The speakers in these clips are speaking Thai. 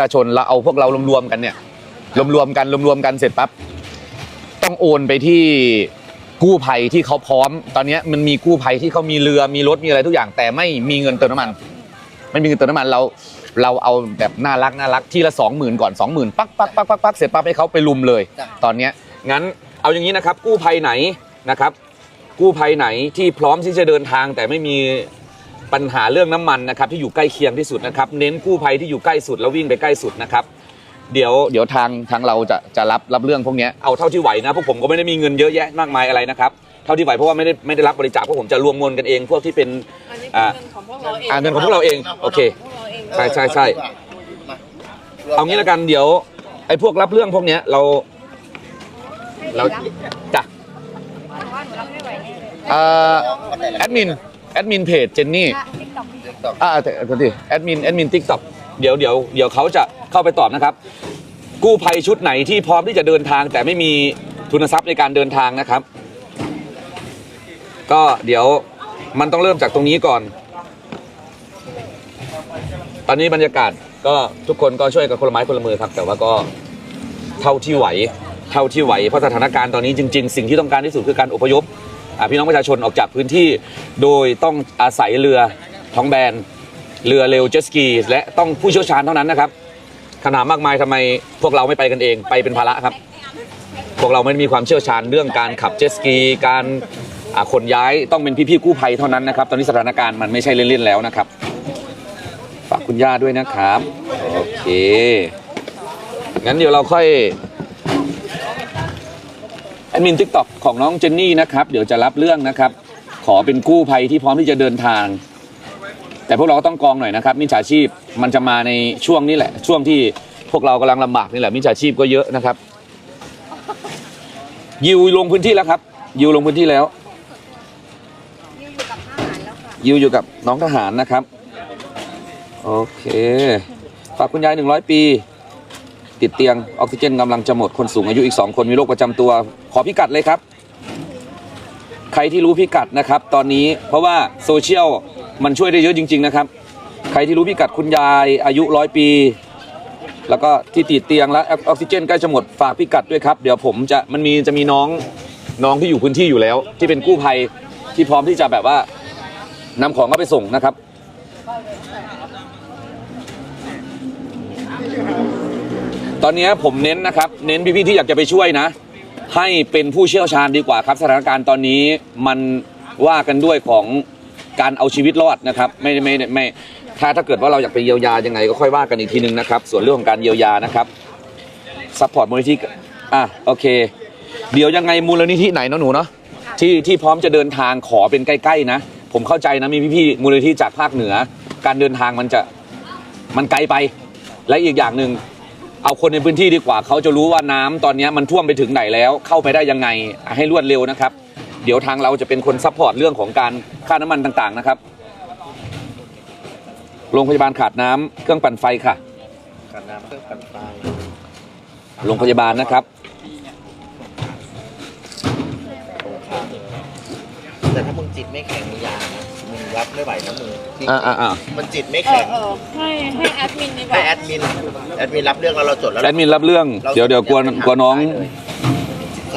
ประชาชนเราเอาพวกเรารวมๆกันเนี่ยรวมๆกันรวมๆกันเสร็จปั๊บต้องโอนไปที่กู้ภัยที่เขาพร้อม ตอนเนี้ยมันมีกู้ภัยที่เขามีเรือมีรถมีอะไรทุกอย่าง แต่ไม่มีเงินเติมน้ำมัน ไม่มีเงินเติมน้ำมันเรา เราเอาแบบน่ารักน่ารักที่ละสองหมื่นก่อนสองหมื่นปักปักปักปักปักเสร็จปั๊บให้เขาไปลุมเลยจ้ะตอนเนี้ยงั้นเอาอย่างนี้นะครับ กู้ภัยไหนนะครับ กู้ภัยไหนที่พร้อมที่จะเดินทางแต่ไม่มี ปัญหาเรื่องน้ำมันนะครับที่อยู่ใกล้เคียงที่สุดนะครับ เน้นกู้ภัยที่อยู่ใกล้สุดแล้ววิ่งไปใกล้สุดนะครับ เดี๋ยวเดี๋ยวทางทางเราจะจะรับรับเรื่องพวกเนี้ยเอาเท่าที่ไหวนะพวกผมก็ไม่ได้มีเงินเยอะแยะมากมายอะไรนะครับเท่าที่ไหวเพราะว่าไม่ได้ไม่ได้รับบริจาคพวกผมจะรวมเงินกันเอง พวกที่เป็นอันนี้อ่าเป็นเงินของพวกเราเองอ่าเงินของพวกเราเองโอเคของพวกเราเองใช่ใช่ใช่มาเอางี้ละกันเดี๋ยวไอ้พวกรับเรื่องพวกเนี้ยเราเราจ้ะเอ่อแอดมินแอ ดมินเพจเจนนี่อ่าแต่แต่ดิแอดมินแอดมินทิกต็อกเดี๋ยวเดี๋ยวเดี๋ยวเขาจะเข้าไปตอบนะครับ กู้ภัยชุดไหนที่พร้อมที่จะเดินทาง แต่ไม่มีทุนทรัพย์ในการเดินทางนะครับ ก็เดี๋ยวมันต้องเริ่มจากตรงนี้ก่อน ตอนนี้บรรยากาศก็ทุกคนก็ช่วยกันคนละไม้คนละมือครับ แต่ว่าก็เท่าที่ไหว เท่าที่ไหวเพราะสถานการณ์ตอนนี้จริง ๆ สิ่งที่ต้องการที่สุดคือการอพยพ อ่าพี่น้องประชาชนออกจากพื้นที่ โดยต้องอาศัยเรือท้องแบน เรือเร็วเจ็ตสกี และต้องผู้เชี่ยวชาญเท่านั้นนะครับขนาดมากมายทำไมพวกเราไม่ไปกันเองไปเป็นภาระครับ พวกเราไม่ได้มีความเชี่ยวชาญเรื่องการขับเจ็ตสกี การอ่าขนย้ายต้องเป็นพี่ๆกู้ภัยเท่านั้นนะครับ ตอนนี้สถานการณ์มันไม่ใช่เล่นๆแล้วนะครับ ฝากคุณย่าด้วยนะครับ โอเค งั้นเดี๋ยวเราค่อย แอดมินทิกตอกของน้องเจนนี่นะครับ เดี๋ยวจะรับเรื่องนะครับ ขอเป็นกู้ภัยที่พร้อมที่จะเดินทาง แต่พวกเราก็ต้องกรองหน่อยนะครับ มิจฉาชีพมันจะมาในช่วงนี้แหละ ช่วงที่พวกเรากำลังลำบากนี่แหละ มิจฉาชีพก็เยอะนะครับ ยิวลงพื้นที่แล้วครับ ยิวลงพื้นที่แล้วยิวอยู่กับน้องทหารนะครับ โอเค ฝากคุณยาย100ปี ติดเตียงออกซิเจนกำลังจะหมดคนสูงอายุอีก 2 คนมีโรคประจำตัว ขอพิกัดเลยครับ ใครที่รู้พิกัดนะครับ ตอนนี้เพราะว่าโซเชียลมันช่วยได้เยอะจริง ๆ นะครับ ใครที่รู้พิกัดคุณยายอายุร้อยปี แล้วก็ที่ติดเตียงและออกซิเจนใกล้จะหมดฝากพิกัดด้วยครับ เดี๋ยวผมจะมันมีจะมีน้องน้องที่อยู่พื้นที่อยู่แล้ว ที่เป็นกู้ภัยที่พร้อมที่จะแบบว่านำของเข้าไปส่งนะครับ ตอนนี้ผมเน้นนะครับ เน้นพี่ๆที่อยากจะไปช่วยนะ ให้เป็นผู้เชี่ยวชาญดีกว่าครับ สถานการณ์ตอนนี้มันว่ากันด้วยของการเอาชีวิตรอดนะครับ ไม่ไม่ไม่ถ้าถ้าเกิดว่าเราอยากไปเยียวยายังไงก็ค่อยว่ากันอีกทีนึงนะครับ ส่วนเรื่องของการเยียวยานะครับซัพพอร์ตมูลนิธิอะโอเค เดี๋ยวยังไงมูลนิธิไหนเนาะหนูเนาะที่ที่พร้อมจะเดินทางขอเป็นใกล้ๆนะ ผมเข้าใจนะมีพี่ๆมูลนิธิจากภาคเหนือ การเดินทางมันจะมันไกลไป และอีกอย่างหนึ่ง เอาคนในพื้นที่ดีกว่าเขาจะรู้ว่าน้ำตอนนี้มันท่วมไปถึงไหนแล้ว เข้าไปได้ยังไงให้รวดเร็วนะครับ เดี๋ยวทางเราจะเป็นคนซัพพอร์ตเรื่องของการค่าน้ำมันต่างๆนะครับโรงพยาบาลขาดน้ำเครื่องปั่นไฟค่ะ กันน้ำเครื่องปั่นไฟโรงพยาบาลนะครับ แต่ถ้ามึงจิตไม่แข็งมียานะมึง รับไม่ไหวนะมึงจริงอ่าอ่าอ่ามันจิตไม่เอแข็องเออให้ให้แอดมินดีกให้ว่าแอดมินแอดมินรับเรื่องแล้วเราจดแล้วแอดมินรับเรื่องเดี๋ยวเดี๋ยวกลัวกลัวน้อง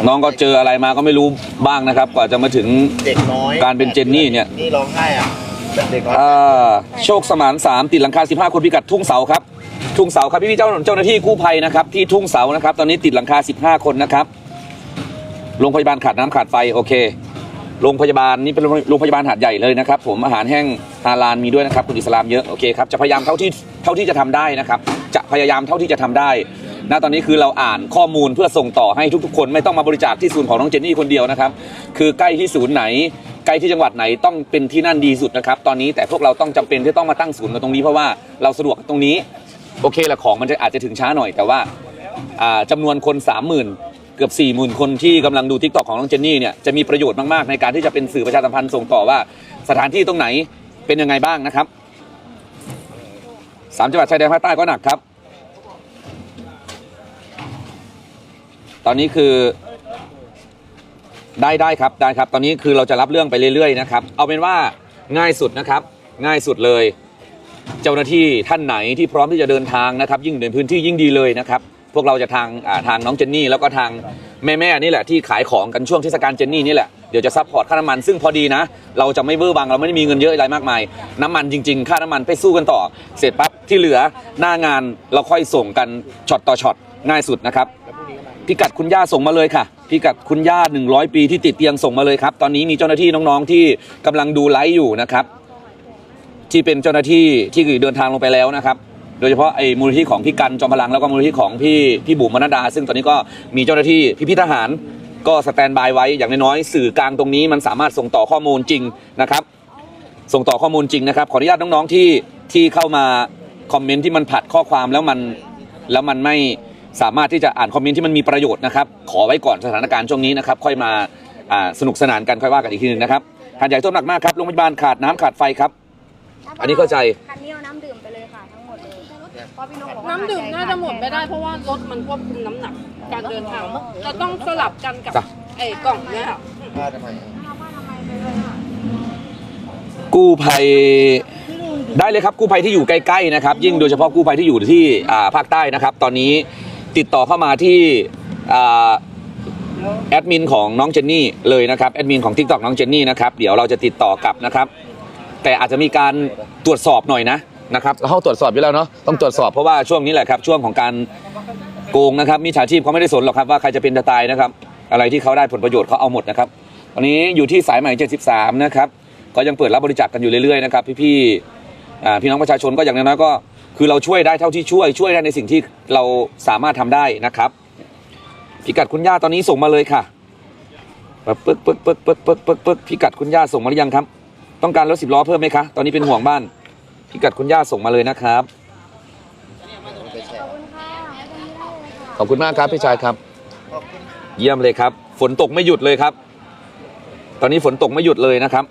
น้องก็เจออะไรมาก็ไม่รู้บ้างนะครับ กว่าจะมาถึง เด็กน้อยการเป็นเจนนี่เนี่ย นี่ร้องไห้อะเด็กน้อยอ่าโชคสมานสามติดหลังคา 15 คนพิกัดทุ่งเสาครับ ทุ่งเสาครับพี่พี่ๆเจ้าเจ้าหน้าที่กู้ภัยนะครับที่ทุ่งเสานะครับ ตอนนี้ติดหลังคา 15 คนนะครับโรงพยาบาลขาดน้ำขาดไฟโอเค โรงพยาบาลนี่เป็นโรงพยาบาลหาดใหญ่เลยนะครับ ผมอาหารแห้งฮาลาลมีด้วยนะครับคุณอิสลามเยอะโอเคครับจะพยายามเท่าที่เท่าที่จะทำได้นะครับ จะพยายามเท่าที่จะทำได้ณตอนนี้คือเราอ่านข้อมูลเพื่อส่งต่อให้ทุกๆ คนไม่ต้องมาบริจาคที่ศูนย์ของน้องเจนนี่คนเดียวนะครับ คือใกล้ที่ศูนย์ไหนใกล้ที่จังหวัดไหนต้องเป็นที่นั่นดีสุดนะครับ ตอนนี้แต่พวกเราต้องจำเป็นที่ต้องมาตั้งศูนย์กันตรงนี้เพราะว่าเราสะดวกตรงนี้ โอเคละของมันจะอาจจะถึงช้าหน่อยแต่ว่าจำานวนคน 30,000 เกือบ40,000คนที่กำลังดูทิกตอกของน้องเจนนี่เนี่ยจะมีประโยชน์มากๆในการที่จะเป็นสื่อประชาสัมพันธ์ส่งต่อว่า สถานที่ตรงไหนเป็นยังไงบ้างนะครับสามจังหวัดชายแดนภาคใต้ก็หนักครับ ตอนนี้คือได้ได้ครับได้ครับ ตอนนี้คือเราจะรับเรื่องไปเรื่อยๆนะครับ เอาเป็นว่าง่ายสุดนะครับ ง่ายสุดเลย เจ้าหน้าที่ท่านไหนที่พร้อมที่จะเดินทางนะครับ ยิ่งในพื้นที่ยิ่งดีเลยนะครับ พวกเราจะทางอ่าทางน้องเจนนี่แล้วก็ทางแม่ๆนี่แหละที่ขายของกันช่วงเทศกาลเจนนี่นี่แหละเดี๋ยวจะซัพพอร์ตค่าน้ำมันซึ่งพอดีนะ เราจะไม่เบอร์บังเราไม่ได้มีเงินเยอะอะไรมากมาย น้ำมันจริง ๆ ค่าน้ำมันไปสู้กันต่อ เสร็จปั๊บที่เหลือหน้างานเราค่อยส่งกันช็อตต่อช็อตง่ายสุดนะครับ พิกัดคุณย่าส่งมาเลยค่ะพิกัดคุณย่า 100 ปีที่ติดเตียงส่งมาเลยครับ ตอนนี้มีเจ้าหน้าที่น้องๆที่กำลังดูไลฟ์อยู่นะครับ ที่เป็นเจ้าหน้าที่ที่เดินทางลงไปแล้วนะครับ โดยเฉพาะไอ้มูลนิธิของพี่กันจอมพลังแล้วก็มูลนิธิของพี่พี่บุ๋มมนดา ซึ่งตอนนี้ก็มีเจ้าหน้าที่พี่พี่ทหาร ก็สแตนบายไว้อย่างน้อยๆสื่อกลางตรงนี้มันสามารถส่งต่อข้อมูลจริงนะครับ ส่งต่อข้อมูลจริงนะครับขออนุญาตน้องๆที่ที่เข้ามาคอมเมนต์ที่มันผัดข้อความแล้วมันแล้วมันไม่สามารถที่จะอ่านคอมเมนต์ที่มันมีประโยชน์นะครับ ขอไว้ก่อนสถานการณ์ช่วงนี้นะครับ ค่อยมาสนุกสนานกันค่อยว่ากันอีกทีหนึงนะครับหาดใหญ่ท่วมหนักมากครับโรงพยาบาลขาดน้ำขาดไฟครับ อันนี้เข้าใจ เพราะพี่นกบอกว่าน้ำดื่มน่าจะหมดไม่ได้เพราะว่ารถมันควบคุมน้ำหนักการเดินทางจะต้องสลับกันกับจ้ะ ไอ้กล่องเนี่ยค่ะผ้าทำไมยเอาผ้าทำไมไปเลยค่ะกู้ภัยได้เลยครับกู้ภัยที่อยู่ใกล้ๆนะครับยิ่งโดยเฉพาะกู้ภัยที่อยู่ที่อ่าภาคใต้นะครับ ตอนนี้ติดต่อเข้ามาที่อ่าแอดมินของน้องเจนนี่เลยนะครับแอดมินของ TikTok น้องเจนนี่นะครับเดี๋ยวเราจะติดต่อกลับนะครับ แต่อาจจะมีการตรวจสอบหน่อยนะ นะครับเข้าตรวจสอบอยู่แล้วเนาะต้องตรวจสอบเพราะว่าช่วงนี้แหละครับช่วงของการโกงนะครับมีจฉาชีพเขาไม่ได้สนหรอกครับว่าใครจะเป็นจะตายนะครับ อะไรที่เขาได้ผลประโยชน์เขาเอาหมดนะครับวันนี้อยู่ที่สายใหม่73นะครับก็ยังเปิดรับบริจาคกกันอยู่เรื่อยๆนะครับพี่ๆพี่น้องประชาชนก็อย่างน้อยก็คือเราช่วยได้เท่าที่ช่วยช่วยได้ในสิ่งที่เราสามารถทำได้นะครับพิกัดคุณย่าตอนนี้ส่งมาเลยค่ะปึ๊กปึ๊กปึ๊กปึ๊กปึ๊กปึ๊กปึ๊กพิกัดคุณย่าส่งมาหรือยังครับ ต้องการรถสิบล้อเพิ่มไหมคะ ตอนนี้เป็นห่วงบ้าน พิกัดคุณย่าส่งมาเลยนะครับไปแชร์ขอบคุณค่ะไม่ต้องมีได้เลยค่ะขอบคุณมากครับพี่ชายครับขอบคุณเยี่ยมเลยครับ ฝนตกไม่หยุดเลยครับ ตอนนี้ฝนตกไม่หยุดเลยนะครับ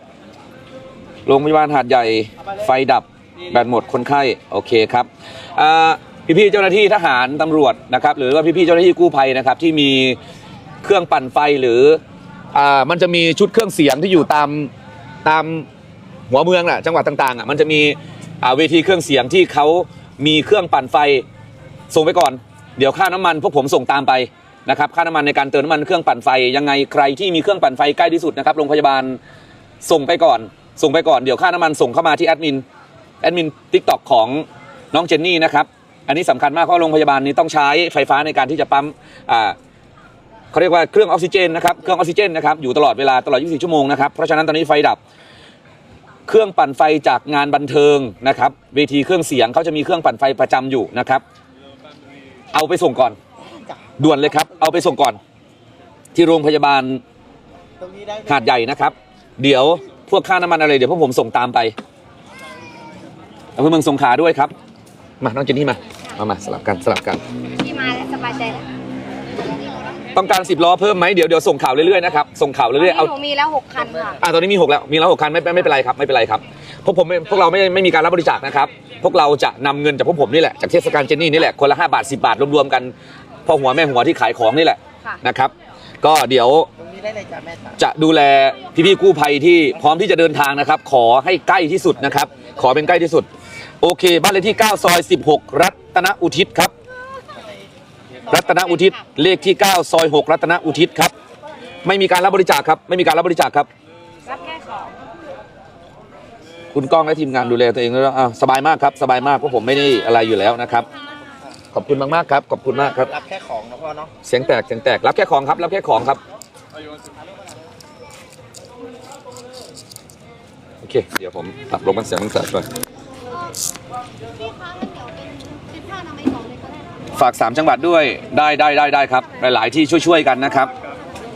โรงพยาบาลหาดใหญ่ไฟดับแบตหมดคนไข้โอเคครับอ่าพี่ๆเจ้าหน้าที่ทหารตำรวจนะครับหรือว่าพี่ๆเจ้าหน้าที่กู้ภัยนะครับที่มีเครื่องปั่นไฟหรืออ่ามันจะมีชุดเครื่องเสียงที่อยู่ตามตามหัวเมืองแหละจังหวัดต่างๆอะมันจะมีอ่า เวทีเครื่องเสียงที่เขามีเครื่องปั่นไฟส่งไปก่อน เดี๋ยวค่าน้ำมันพวกผมส่งตามไปนะครับค่าน้ำมันในการเติมน้ำมันเครื่องปั่นไฟยังไงใครที่มีเครื่องปั่นไฟใกล้ที่สุดนะครับโรงพยาบาลส่งไปก่อน ส่งไปก่อนเดี๋ยวค่าน้ำมันส่งเข้ามาที่แอดมินแอดมินทิกตอกของน้องเจนนี่นะครับอันนี้สำคัญมากเพราะโรงพยาบาลนี้ต้องใช้ไฟฟ้าในการที่จะปั๊มอ่าเขาเรียกว่าเครื่องออกซิเจนนะครับเครื่องออกซิเจนนะครับอยู่ตลอดเวลาตลอด 24 ชั่วโมงนะครับเพราะฉะนั้นตอนนี้ไฟดับ เครื่องปั่นไฟจากงานบันเทิงนะครับ เวทีเครื่องเสียงเขาจะมีเครื่องปั่นไฟประจำอยู่นะครับ เอาไปส่งก่อน ด่วนเลยครับ เอาไปส่งก่อน ที่โรงพยาบาลตรงนี้ได้ไหมหาดใหญ่นะครับ เดี๋ยวพวกค่าน้ำมันอะไรเดี๋ยวพวกผมส่งตามไปอำเภอเมืองสงขลาด้วยครับ มาน้องเจนนี่มา มามาสลับกันสลับกันพี่มาแล้วสบายใจแล้ว ต้องการสิบล้อเพิ่มไหมเดี๋ยวเดี๋ยวส่งข่าวเรื่อยๆนะครับส่งข่าวตอนเรื่อยนี้ๆเอา หนูมีแล้วหกคันค่ะอ่าตอนนี้มีหกแล้ว มีแล้วหกคันไม่ไม่ไม่เป็นไรครับ ไม่เป็นไรครับ พวกผมไม่พวกเราไม่ไม่มีการรับบริจาคนะครับ พวกเราจะนำเงินจากพวกผมนี่แหละ จากเทศกาลเจนนี่นี่แหละ คนละห้าบาทสิบาท รวมๆกัน พอหัวแม่หัวที่ขายของนี่แหละค่ะ นะครับ ก็เดี๋ยวตรงนี้ได้เลยจ้ะแม่จ๋าจะดูแลพี่ๆกู้ภัยที่พร้อมที่จะเดินทางนะครับ ขอให้ใกล้ที่สุดนะครับ ขอเป็นใกล้ที่สุด โอเค บ้านเลขที่ 9 ซอย 16 รัตนอุทิศครับ รัตนอุทิศเลขที่ 9 ซอย 6 รัตนอุทิศครับ ไม่มีการรับบริจาคครับ ไม่มีการรับบริจาคครับ รับแค่ของคุณก้องและทีมงานดูแลตัวเองแล้วอะสบายมากครับสบายมากเพราะผมไม่ได้อะไรอยู่แล้วนะครับ ขอบคุณมากๆครับขอบคุณมากครับ รับแค่ของนะพ่อเนาะเสียงแตกเสียงแตกรับแค่ของครับ รับแค่ของครับโอเค เดี๋ยวผมปรับลงมันเสียงมันแตกก่อนพี่คะงั้นเดี๋ยวเป็นสิบห้าทำไมสองเลยก็ได้นะ ฝาก 3 จังหวัดด้วยได้ได้ได้ได้ครับ หลาย ๆ ที่ช่วย ๆ กันนะครับ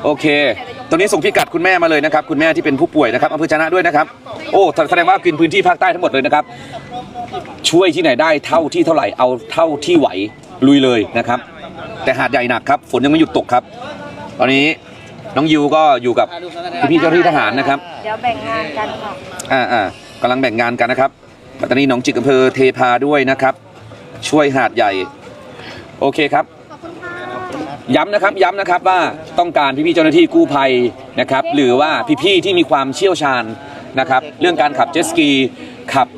โอเคตรงนี้ส่งพิกัดคุณแม่มาเลยนะครับ คุณแม่ที่เป็นผู้ป่วยนะครับอำเภอชนะด้วยนะครับ โอ้แสดงว่ากินพื้นที่ภาคใต้ทั้งหมดเลยนะครับ ช่วยที่ไหนได้เท่าที่เท่าไหร่เอาเท่าที่ไหวลุยเลยนะครับ แต่หาดใหญ่หนักครับฝนยังไม่หยุดตกครับ ตอนนี้น้องยูก็อยู่กับพี่ๆเจ้าหน้าที่ทหารนะครับ เดี๋ยวแบ่งงานกันค่ะอ่าอ่ากำลังแบ่งงานกันนะครับปัตตานีหนองจิกอำเภอเทพาด้วยนะครับ ช่วยหาดใหญ่ โอเคครับ ย้ำนะครับย้ำนะครับว่าต้องการพี่ๆเจ้าหน้าที่กู้ภัยนะครับ หรือว่าพี่ๆที่มีความเชี่ยวชาญนะครับ เรื่องการขับเจ็ตสกีขับ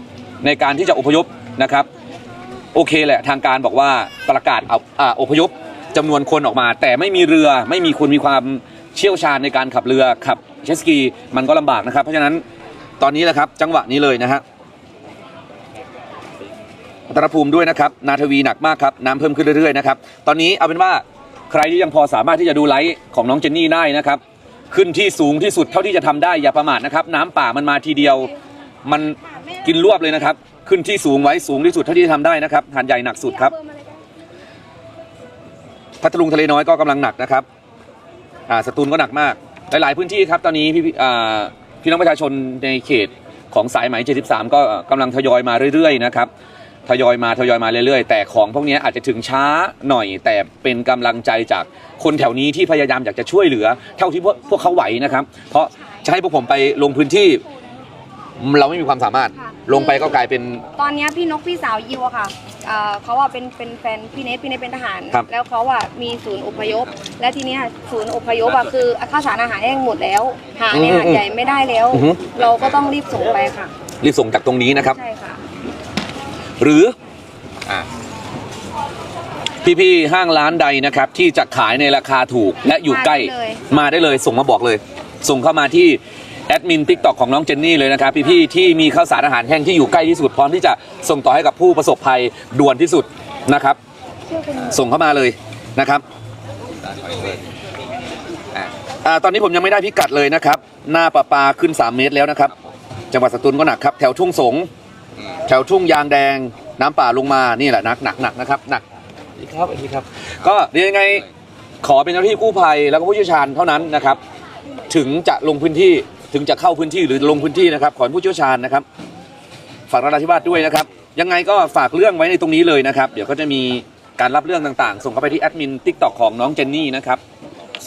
ในการที่จะอพยพนะครับ โอเคแหละทางการบอกว่าประกาศเอาอ่าอพยพจำนวนคนออกมา แต่ไม่มีเรือไม่มีคนมีความเชี่ยวชาญในการขับเรือขับเชสกีมันก็ลำบากนะครับ เพราะฉะนั้นตอนนี้แหละครับจังหวะนี้เลยนะฮะ อัตรภูมิด้วยนะครับ นาทวีหนักมากครับ น้ำเพิ่มขึ้นเรื่อยๆนะครับ ตอนนี้เอาเป็นว่าใครที่ยังพอสามารถที่จะดูไลฟ์ของน้องเจนนี่ได้นะครับ ขึ้นที่สูงที่สุดเท่าที่จะทำได้อย่าประมาทนะครับ น้ำป่ามันมาทีเดียว มันกินรวบเลยนะครับ ขึ้นที่สูงไว้สูงที่สุดเท่าที่จะทำได้นะครับหาดใหญ่หนักสุดครับ พัทลุงทะเลน้อยก็กำลังหนักนะครับ อ่าสตูลก็หนักมาก หลาย ๆ พื้นที่ครับตอนนี้พี่พี่อ่าพี่น้องประชาชนในเขตของสายไหม73 ก็กำลังทยอยมาเรื่อยๆนะครับ ทยอยมาทยอยมาเรื่อยๆ แต่ของพวกนี้อาจจะถึงช้าหน่อย แต่เป็นกำลังใจจากคนแถวนี้ที่พยายามอยากจะช่วยเหลือ เท่าที่พวกพวกเขาไหวนะครับ เพราะจะให้พวกผมไปลงพื้นที่เราไม่มีความสามารถลงไปก็กลายเป็น ตอนเนี้ยพี่นกพี่สาวยิวอะค่ะเอ่อเขาอะเป็นเป็นแฟนพี่เนทพี่เนทเป็นทหาร ครับแล้วเขาอะมีศูนย์อพยพ และทีเนี้ยศูนย์อพยพอะคือข้าวสารอาหารแห้งหมดแล้ว หาในหาดใหญ่ไม่ได้แล้ว อือฮึเราก็ต้องรีบส่งไปค่ะ รีบส่งจากตรงนี้นะครับ ใช่ค่ะ หรืออะพี่ๆห้างร้านใดนะครับ ที่จะขายในราคาถูกและอยู่ใกล้มาได้เลยมาได้เลยส่งมาบอกเลย ส่งเข้ามาที่แอดมินทิกตอกของน้องเจนนี่เลยนะครับ พี่ๆที่มีข้าวสารอาหารแห้งที่อยู่ใกล้ที่สุดพร้อมที่จะส่งต่อให้กับผู้ประสบภัยด่วนที่สุดนะครับ ส่งเข้ามาเลยนะครับอะอ่าตอนนี้ผมยังไม่ได้พิกัดเลยนะครับ หน้าประปาขึ้น 3 เมตรแล้วนะครับ จังหวัดสตูลก็หนักครับ แถวทุ่งสง แถวทุ่งยางแดงน้ำป่าลงมานี่แหละหนักหนักหนักนะครับหนักดีครับดีครับ ก็เดี๋ยวยังไงขอเป็นเจ้าหน้าที่กู้ภัยแล้วก็ผู้เชี่ยวชาญเท่านั้นนะครับ ถึงจะลงพื้นที่ถึงจะเข้าพื้นที่หรือลงพื้นที่นะครับ ขอให้ผู้เชี่ยวชาญนะครับฝากนราธิวาสด้วยนะครับ ยังไงก็ฝากเรื่องไว้ในตรงนี้เลยนะครับ เดี๋ยวก็จะมีการรับเรื่องต่างๆ ส่งเข้าไปที่แอดมินทิกตอกของน้องเจนนี่นะครับ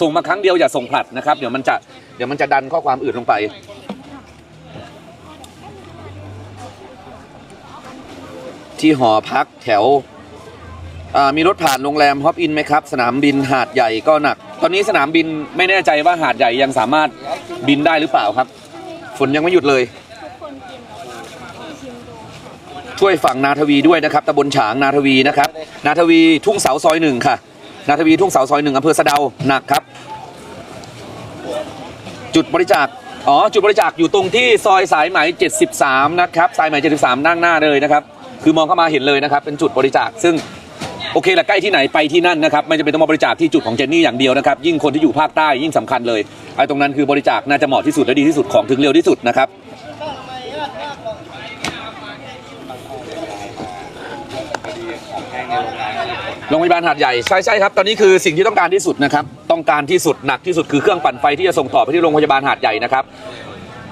ส่งมาครั้งเดียวอย่าส่งผลัดนะครับ เดี๋ยวมันจะเดี๋ยวมันจะดันข้อความอื่นลงไป ที่หอพักแถวมีรถผ่านโรงแรมฮอปอินไหมครับ สนามบินหาดใหญ่ก็หนัก ตอนนี้สนามบินไม่แน่ใจว่าหาดใหญ่ยังสามารถบินได้หรือเปล่าครับ ฝนยังไม่หยุดเลยช่วยฝั่งนาทวีด้วยนะครับตำบลฉางนาทวีนะครับ นาทวีทุ่งเสาซอยหนึ่งค่ะ นาทวีทุ่งเสาซอยหนึ่งอำเภอสะเดาหนักครับ จุดบริจาคอ๋อจุดบริจาคอยู่ตรงที่ซอยสายไหม 73 นะครับ สายไหม 73 นั่งหน้าเลยนะครับ คือมองเข้ามาเห็นเลยนะครับเป็นจุดบริจาคซึ่งโอเคละใกล้ที่ไหนไปที่นั่นนะครับไม่จำเป็นต้องมาบริจาคที่จุดของเจนนี่อย่างเดียวนะครับยิ่งคนที่อยู่ภาคใต้ยิ่งสำคัญเลยไอ้ตรงนั้นคือบริจาคน่าจะเหมาะที่สุดและดีที่สุดของถึงเร็วที่สุดนะครับโรงพยาบาลหาดใหญ่ใช่ใช่ครับ ตอนนี้คือสิ่งที่ต้องการที่สุดนะครับ ต้องการที่สุดหนักที่สุดคือเครื่องปั่นไฟที่จะส่งต่อไปที่โรงพยาบาลหาดใหญ่นะครับ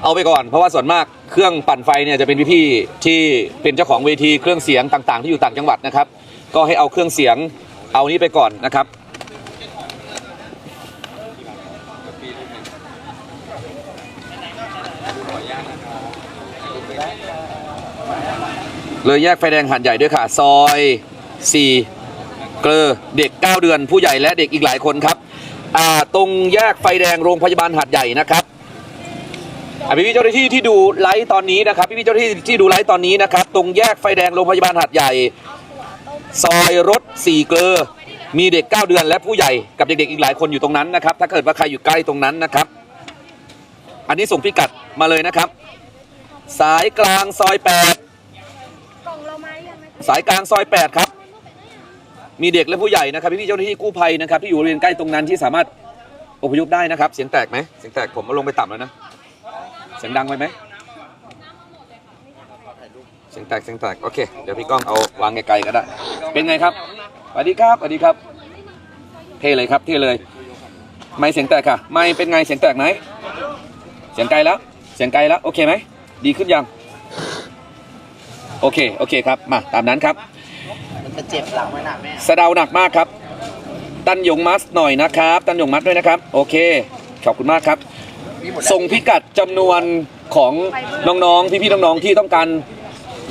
เอาไปก่อนเพราะว่าส่วนมากเครื่องปั่นไฟเนี่ยจะเป็นพี่ๆที่เป็นเจ้าของเวทีเครื่องเสียงต่างๆ ที่อยู่ต่างจังหวัดนะครับ ก็ให้เอาเครื่องเสียงเอานี้ไปก่อนนะครับ เลยแยกไฟแดงหาดใหญ่ด้วยค่ะ ซอย4เกลอเด็ก 9 เดือนผู้ใหญ่และเด็กอีกหลายคนครับตรงแยกไฟแดงโรงพยาบาลหาดใหญ่นะครับ พี่พี่ๆเจ้าหน้าที่ที่ดูไลฟ์ตอนนี้นะครับพี่พี่ๆเจ้าหน้าที่ที่ดูไลฟ์ตอนนี้นะครับ ตรงแยกไฟแดงโรงพยาบาลหาดใหญ่ ซอยรถ4เกลอมีเด็ก 9 เดือนและผู้ใหญ่กับเด็กๆอีกหลายคนอยู่ตรงนั้นนะครับ ถ้าเกิดว่าใครอยู่ใกล้ตรงนั้นนะครับ อันนี้ส่งพิกัดมาเลยนะครับ สายกลางซอย8กล่องเรามายังไหมสายกลางซอย8ครับมีเด็กและผู้ใหญ่นะครับพี่ๆเจ้าหน้าที่กู้ภัยนะครับที่อยู่บริเวณใกล้ตรงนั้นที่สามารถอพยพได้นะครับ เสียงแตกไหมเสียงแตกผมเอาลงไปต่ำแล้วนะ เสียงดังไปไหมเสียงแตกเสียงแตกโอเคเดี๋ยวพี่ก้องเอาวางไกลๆก็ได้ เป็นไงครับสวัสดีครับสวัสดีครับ เท่เลยครับเท่เลย ไม่เสียงแตกค่ะ ไม่เป็นไงเสียงแตกไหมเสียงไกลแล้ว เสียงไกลแล้วโอเคไหมดีขึ้นยังโอเคโอเคครับมาตามนั้นครับมันจะเจ็บหลังไหมนะแม่สะเดาหนักมากครับตันหยงมัสหน่อยนะครับ ตันหยงมัดด้วยนะครับ โอเค ขอบคุณมากครับ ส่งพิกัดจำนวนของน้องๆพี่ๆน้องๆที่ต้องการ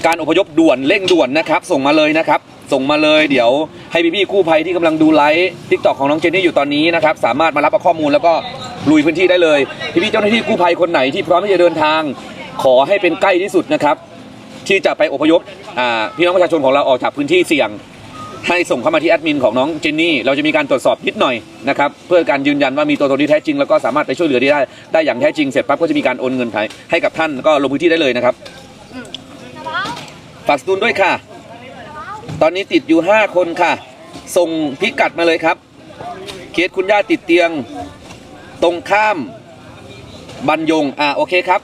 การอพยพด่วนเร่งด่วนนะครับ ส่งมาเลยนะครับ ส่งมาเลยเดี๋ยวให้พี่ๆกู้ภัยที่กำลังดูไลฟ์ทิกตอกของน้องเจนนี่อยู่ตอนนี้นะครับ สามารถมารับข้อมูลแล้วก็ลุยพื้นที่ได้เลย พี่ๆเจ้าหน้าที่กู้ภัยคนไหนที่พร้อมที่จะเดินทาง ขอให้เป็นใกล้ที่สุดนะครับ ที่จะไปอพยพอ่าพี่น้องประชาชนของเราออกจากพื้นที่เสี่ยง ให้ส่งเข้ามาที่แอดมินของน้องเจนนี่ เราจะมีการตรวจสอบนิดหน่อยนะครับเพื่อการยืนยันว่ามีตัวตนที่แท้จริง แล้วก็สามารถไปช่วยเหลือได้ได้อย่างแท้จริงเสร็จปั๊บก็จะมีการโอนเงินไปให้กับท่านก็ลงพื้นที่ได้เลยนะครับฝากสตูนด้วยค่ะ ตอนนี้ติดอยู่ 5 คนค่ะ ส่งพิกัดมาเลยครับ เคสคุณย่าติดเตียง ตรงข้ามบรรยง อ่าโอเคครับ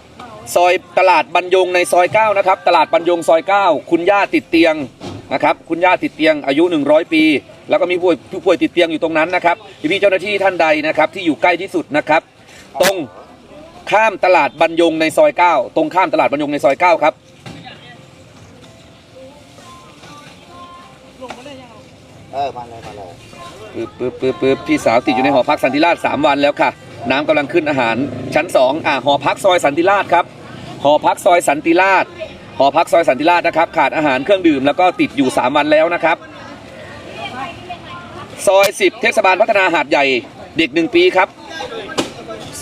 ซอยตลาดบรรยงในซอย 9 นะครับ ตลาดบรรยงซอย 9 คุณย่าติดเตียง นะครับคุณย่าติดเตียงอายุ 100 ปี แล้วก็มีผู้ป่วยผู้ป่วยติดเตียงอยู่ตรงนั้นนะครับพี่ๆเจ้าหน้าที่ท่านใดนะครับที่อยู่ใกล้ที่สุดนะครับ ตรงข้ามตลาดบรรยงในซอย 9 ตรงข้ามตลาดบรรยงในซอย 9 ครับเออมาเลยมาเลยปึ๊บปึ๊บปึ๊บปึ๊บพี่สาวติดอยู่ในหอพักสันติราชสามวันแล้วค่ะ น้ำกำลังขึ้นอาหารชั้นสองอ่าหอพักซอยสันติราชครับหอพักซอยสันติราช หอพักซอยสันติราชนะครับ ขาดอาหารเครื่องดื่มแล้วก็ติดอยู่ 3 วันแล้วนะครับ ซอย 10 เทศบาลพัฒนาหาดใหญ่เด็กหนึ่งปีครับ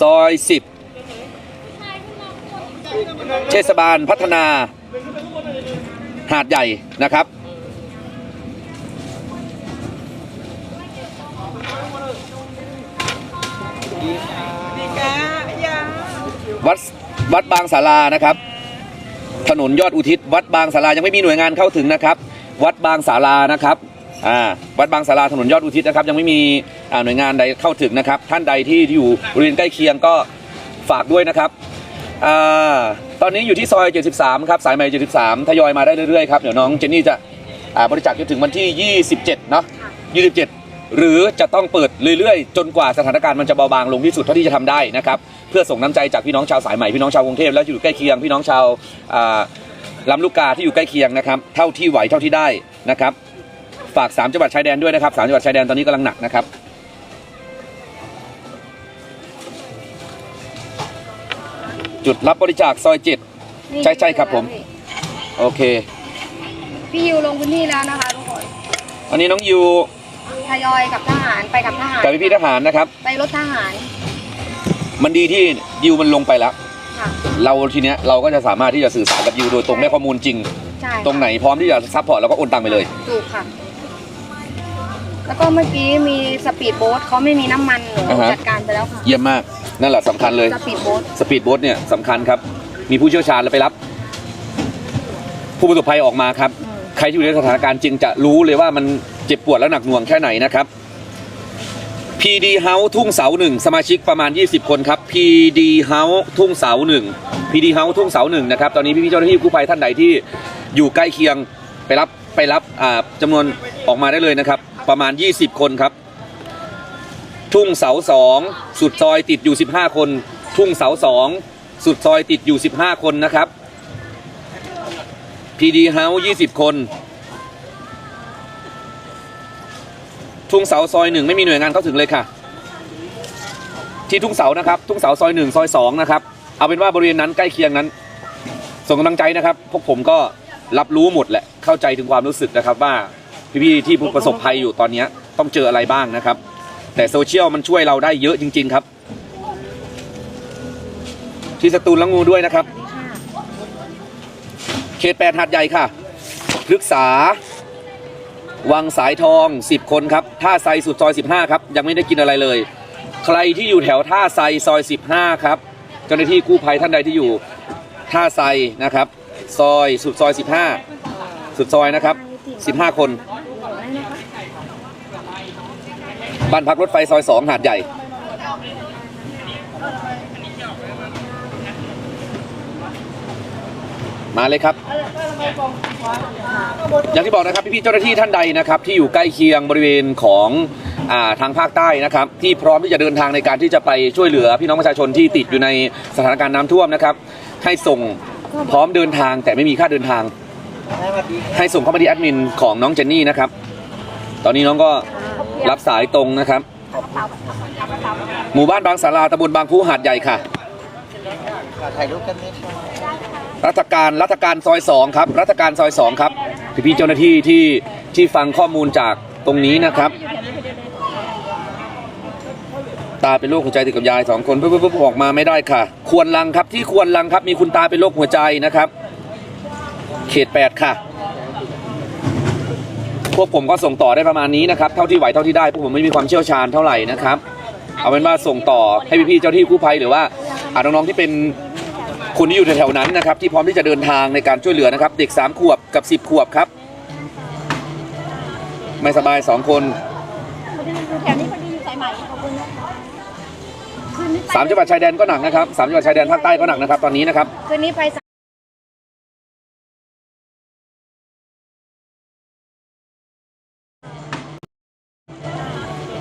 ซอย 10 เทศบาลพัฒนาหาดใหญ่นะครับวัดวัดบางสารานะครับถ นนยอดอุทิศวัดบางสารายังไม่มีหน่วยงานเข้าถึงนะครับ วัดบางสารานะครับอ่าวัดบางสาราถนนยอดอุทิศนะครับ ยังไม่มีอ่าหน่วยงานใดเข้าถึงนะครับ ท่านใดที่อยู่บริเวณใกล้เคียงก็ฝากด้วยนะครับอ่าตอนนี้อยู่ที่ซอย 73 ครับ สายใหม่ 73 ทยอยมาได้เรื่อยๆครับ เดี๋ยวน้องเจนนี่จะอ่าบริจาคจนถึงวันที่ 27 เนาะ27 หรือจะต้องเปิดเรื่อยๆ จนกว่าสถานการณ์มันจะเบาบางลงที่สุดเท่าที่จะทำได้นะครับเพื่อส่งน้ำใจจากพี่น้องชาวสายใหม่พี่น้องชาวกรุงเทพและอยู่ใกล้เคียงพี่น้องชาวอ่าลำลูกกาที่อยู่ใกล้เคียงนะครับเท่าที่ไหวเท่าที่ได้นะครับ ฝาก 3 จังหวัดชายแดนด้วยนะครับสามจังหวัดชายแดนตอนนี้กำลังหนักนะครับจุดรับบริจาคซอยเจ็ดนี่ใช่ใช่ครับผม โอเค พี่ยูลงพื้นที่แล้วนะคะทุกคนอันนี้น้องยู ทยอยกับทหารไปกับทหารกับพี่ๆทหารนะครับ ไปรถทหาร มันดีที่ยูมันลงไปแล้ว ค่ะ เราทีเนี้ยเราก็จะสามารถที่จะสื่อสารกับยูโดยตรงได้ข้อมูลจริง ใช่ตรงไหนพร้อมที่จะซัพพอร์ตเราก็โอนตังไปเลย ถูกค่ะ แล้วก็เมื่อกี้มีสปีดโบ๊ทเขาไม่มีน้ำมันหนูอ่าฮะ จัดการไปแล้วค่ะเยี่ยมมากนั่นแหละสำคัญเลย สปีดโบ๊ทสปีดโบ๊ทเนี่ยสำคัญครับ มีผู้เชี่ยวชาญแล้วไปรับ ผู้ประสบภัยออกมาครับ อืม ใครที่อยู่ในสถานการณ์จริงจะรู้เลยว่ามัน เจ็บปวดและหนักหน่วงแค่ไหนนะครับ PD House ทุ่งเสาหนึ่งสมาชิกประมาณ 20 คนครับ PD House ทุ่งเสาหนึ่ง PD House ทุ่งเสาหนึ่งนะครับตอนนี้พี่ๆเจ้าหน้าที่กู้ภัยท่านใดที่อยู่ใกล้เคียงไปรับไปรับจำนวนออกมาได้เลยนะครับ ประมาณ 20 คนครับ ทุ่งเสาสองสุดซอยติดอยู่ 15 คน ทุ่งเสาสองสุดซอยติดอยู่ 15 คนนะครับ PD House 20 คน ทุ่งเสาซอยหนึ่งไม่มีหน่วยงานเข้าถึงเลยค่ะ ที่ทุ่งเสานะครับ ทุ่งเสาซอยหนึ่งซอยสองนะครับ เอาเป็นว่าบริเวณนั้นใกล้เคียงนั้น ส่งกำลังใจนะครับ พวกผมก็รับรู้หมดแหละ เข้าใจถึงความรู้สึกนะครับว่าพี่ๆที่ประสบภัยอยู่ตอนเนี้ต้องเจออะไรบ้างนะครับ แต่โซเชียลมันช่วยเราได้เยอะจริง ๆครับ ที่สตูลละงูด้วยนะครับ เขตแปดหัดใหญ่ค่ะ พฤกษา วังสายทอง 10 คนครับ ท่าไซสุดซอย 15 ครับ ยังไม่ได้กินอะไรเลย ใครที่อยู่แถวท่าไซซอย 15 ครับ เจ้าหน้าที่กู้ภัยท่านใดที่อยู่ท่าไซนะครับ ซอยสุดซอย 15 สุดซอยนะครับ 15 คน บ้านพักรถไฟซอย 2 หาดใหญ่ มาเลยครับ อย่างที่บอกนะครับพี่ๆเจ้าหน้าที่ท่านใดนะครับ ที่อยู่ใกล้เคียงบริเวณของอาทางภาคใต้นะครับ ที่พร้อมที่จะเดินทางในการที่จะไปช่วยเหลือพี่น้องประชาชนที่ติดอยู่ในสถานการณ์น้ำท่วมนะครับ ให้ส่งพร้อมเดินทางแต่ไม่มีค่าเดินทาง ให้ส่งเข้ามาที่แอดมินของน้องเจนนี่นะครับ ตอนนี้น้องก็รับสายตรงนะครับ หมู่บ้านบางสาราตำบลบางคูหาดใหญ่ค่ะถ่ายรูปกันไหมคะ รัฐการรัฐการซอยสองครับรัฐการซอยสองครับพี่พี่ๆเจ้าหน้าที่ที่ที่ฟังข้อมูลจากตรงนี้นะครับ ตาเป็นโรคหัวใจติดกับยายสองคนเพิ่งออกมาไม่ได้ค่ะ ควรลังครับที่ควรลังครับมีคุณตาเป็นโรคหัวใจนะครับ เขตแปดค่ะ พวกผมก็ส่งต่อได้ประมาณนี้นะครับ เท่าที่ไหวเท่าที่ได้พวกผมไม่มีความเชี่ยวชาญเท่าไหร่นะครับ เอาเป็นว่าส่งต่อให้พี่ๆเจ้าที่กู้ภัยหรือว่าอาน้องๆที่เป็น คนที่อยู่แถวๆนั้นนะครับ ที่พร้อมที่จะเดินทางในการช่วยเหลือนะครับ เด็ก 3 ขวบกับ 10 ขวบครับ ไม่สบาย 2 คนแถวนี้พอดีอยู่สายใหม่ขอบคุณนะคะคืนนี้ไปสามจังหวัดชายแดนก็หนักนะครับสามจังหวัดชายแดนภาคใต้ก็หนักนะครับตอนนี้นะครับ คืนนี้ไปสาม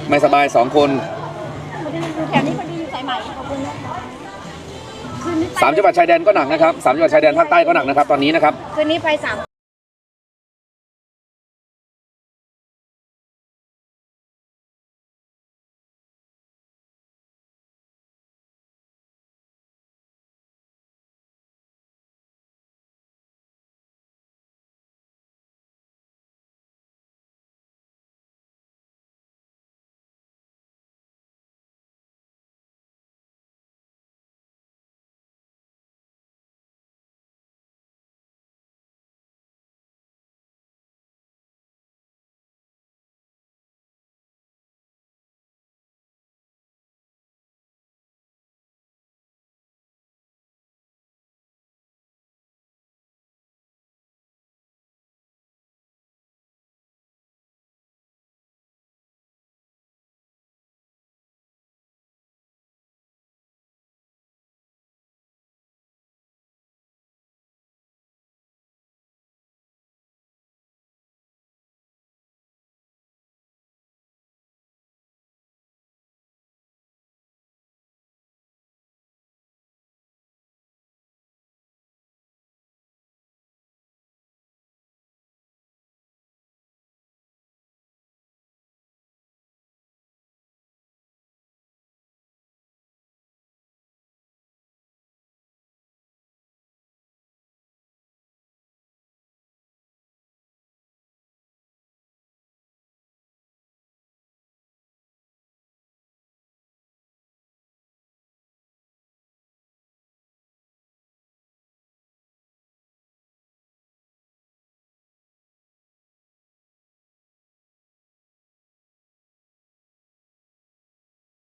ไม่สบาย 2 คนแถวนี้พอดี สามจังหวัดชายแดนก็หนักนะครับสามจังหวัดชายแดนภาคใต้ก็หนักนะครับตอนนี้นะครับ คืนนี้ไปสาม